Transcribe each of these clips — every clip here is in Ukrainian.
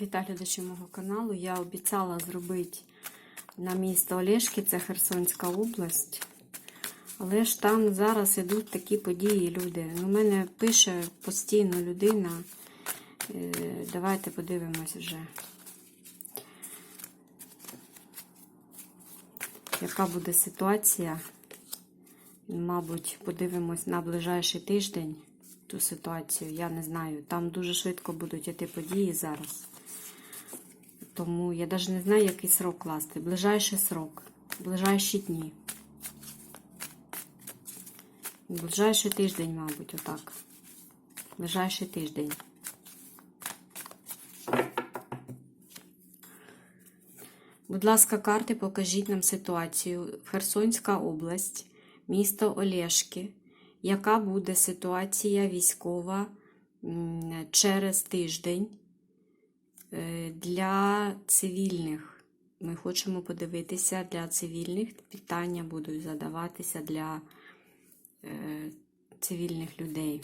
Вітаю глядачі мого каналу. Я обіцяла зробити на місто Олешки, це Херсонська область. Але ж там зараз ідуть такі події, люди. Ну, У мене пише постійно людина. Е, Давайте подивимось вже. Яка буде ситуація? Мабуть, подивимось на ближайший тиждень ту ситуацію. Я не знаю. Там дуже швидко будуть іти події зараз. Тому я навіть не знаю, який срок класти. Ближайший срок, ближайші дні. Ближайший тиждень, мабуть, отак. Ближайший тиждень. Будь ласка, карти, покажіть нам ситуацію. Херсонська область, місто Олешки. Яка буде ситуація військова через тиждень для цивільних? Ми хочемо подивитися для цивільних. Питання будуть задаватися для е, цивільних людей.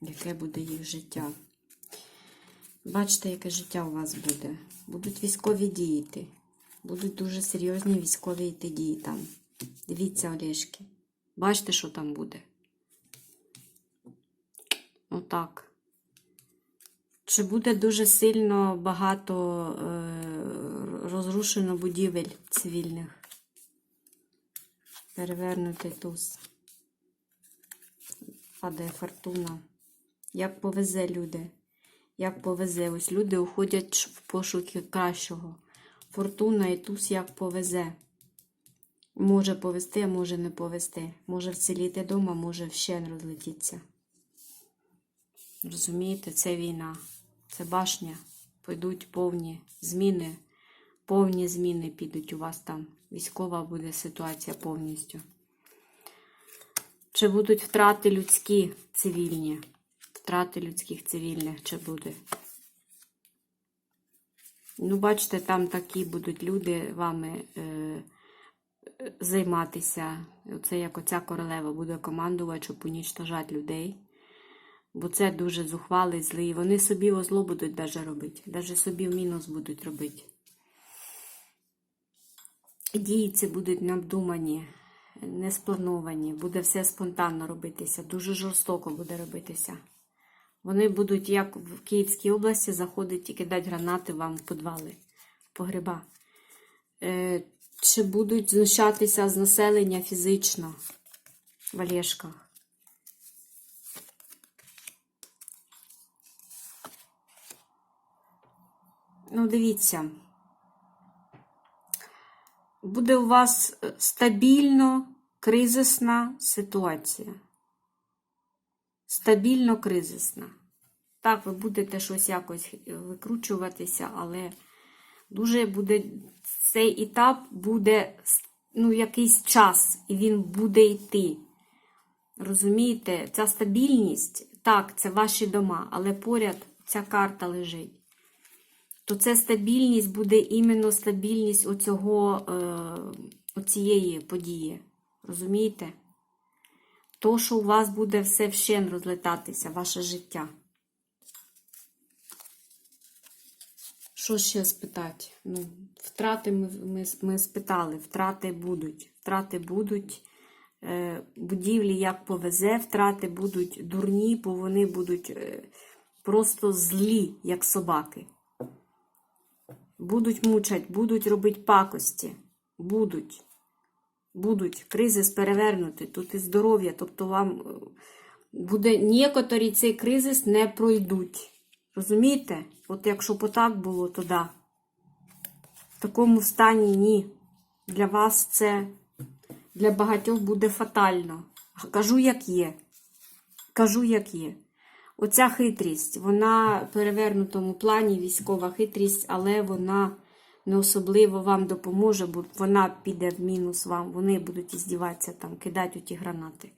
Яке буде їх життя? Бачите, яке життя у вас буде. Будуть військові діяти. Будуть дуже серйозні військові йти дії там. Дивіться, Олешки. Бачите, що там буде? Отак. Чи буде дуже сильно багато е, розрушено будівель цивільних? Перевернутий туз. Падає фортуна. Як повезе люди? Як повезе? Ось люди уходять в пошуки кращого. Фортуна і туз як повезе. Може повезти, а може не повезти. Може вціліти дома, може вщен розлетіться. Розумієте, це війна, це башня. Пойдуть повні зміни, повні зміни підуть у вас там. Військова буде ситуація повністю. Чи будуть втрати людські цивільні? Втрати людських цивільних чи буде? Ну, бачите, там такі будуть люди вами е, займатися. Оце як оця королева буде командувати, щоб унічтожати людей. Бо це дуже зухвалий, злий. Вони собі о зло будуть даже робити. Даже собі в мінус будуть робити. Дії ці будуть необдумані, не сплановані. Буде все спонтанно робитися. Дуже жорстоко буде робитися. Вони будуть, як в Київській області, заходити і кидати гранати вам в підвали, в погреба. Е, чи будуть знущатися з населення фізично в Олешках? Ну, дивіться. Буде у вас е, стабільно кризисна ситуація стабільно кризисна. Так, ви будете щось якось викручуватися, але дуже буде цей етап буде ну, якийсь час, і він буде йти. Розумієте, ця стабільність, так, це ваші дома, але поряд ця карта лежить. То це стабільність буде іменно стабільність оцього, е, оцієї події. Розумієте? То, що у вас буде все вщен розлетатися, ваше життя. Що ще спитати? Ну, втрати ми, ми, ми спитали, втрати будуть. Втрати будуть. Е, будівлі як повезе, втрати будуть дурні, бо вони будуть е, просто злі, як собаки. Будуть мучать, будуть робити пакості. Будуть будуть кризис перевернути, тут і здоров'я, тобто вам е, буде некоторі цей кризис не пройдуть. Розумієте? От якщо б так було, то да. В такому стані ні. Для вас це для багатьох буде фатально. Кажу, як є. Кажу, як є. Оця хитрість, вона в перевернутому плані військова хитрість, але вона не особливо вам допоможе, бо вона піде в мінус вам. Вони будуть іздіватися там, кидати ті гранати.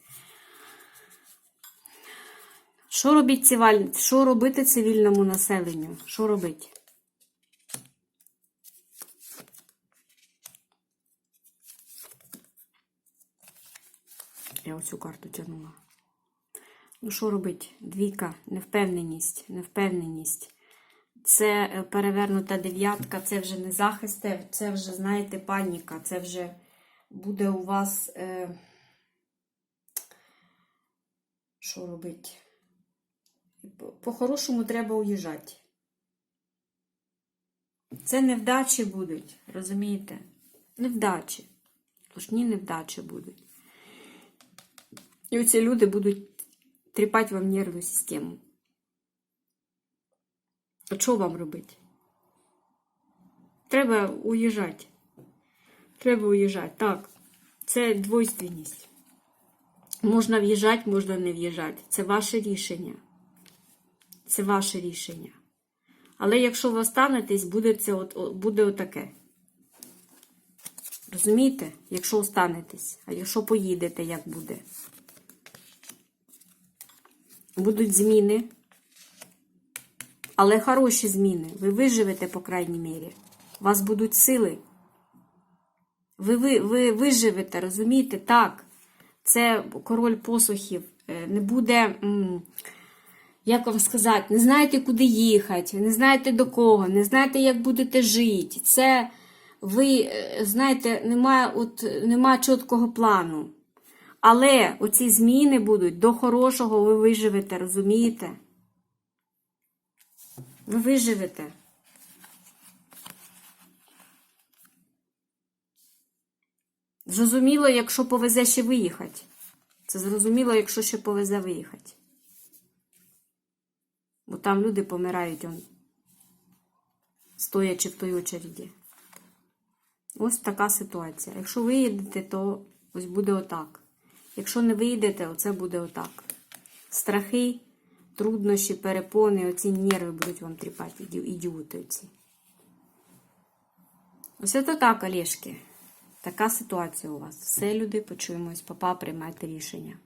Що робить циваль... Що робити цивільному населенню? Що робити? Я оцю карту тягнула. Ну, що робить? Двійка, невпевненість, невпевненість. Це е, перевернута дев'ятка, це вже не захист, це- вже, знаєте, паніка, це вже буде у вас. Е... Що робить? По- По-хорошому треба уїжджати. Це невдачі будуть, розумієте? Невдачі. Сплошні невдачі будуть. І оці люди будуть тріпати вам нервну систему. А що вам робити? Треба уїжджати. Треба уїжджати. Так, це двойственність. Можна в'їжджати, можна не в'їжджати. Це ваше рішення. Це ваше рішення. Але якщо ви останетесь, буде, це от, буде отаке. Розумієте? Якщо останетесь, а якщо поїдете, як буде? Будуть зміни, але хороші зміни. Ви виживете, по крайній мірі. У вас будуть сили. Ви, ви, ви виживете, розумієте? Так. Це король посухів. Е, Не буде, як вам сказати, не знаєте, куди їхати, не знаєте до кого, не знаєте, як будете жити. Це ви, е, знаєте, немає, от, немає чіткого плану. Але оці зміни будуть до хорошого, ви виживете, розумієте? Ви виживете. Зрозуміло, якщо повезе ще виїхати. Це зрозуміло, якщо ще повезе виїхати. Бо там люди помирають, он, стоячи в той очереді. Ось така ситуація. Якщо виїдете, то ось буде отак. Якщо не вийдете, оце буде отак. Страхи, труднощі, перепони, оці нерви будуть вам тріпати, іді- ідіоти оці. Ось це так, Олешки. Така ситуація у вас. Все, люди, почуємось. Папа, приймайте рішення.